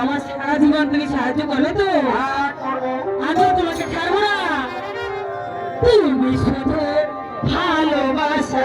আমার সারা জীবন তুমি সাহায্য করবে তো? আমিও তোমাকে ছাড়বো না। তুমি শুধু ভালোবাসা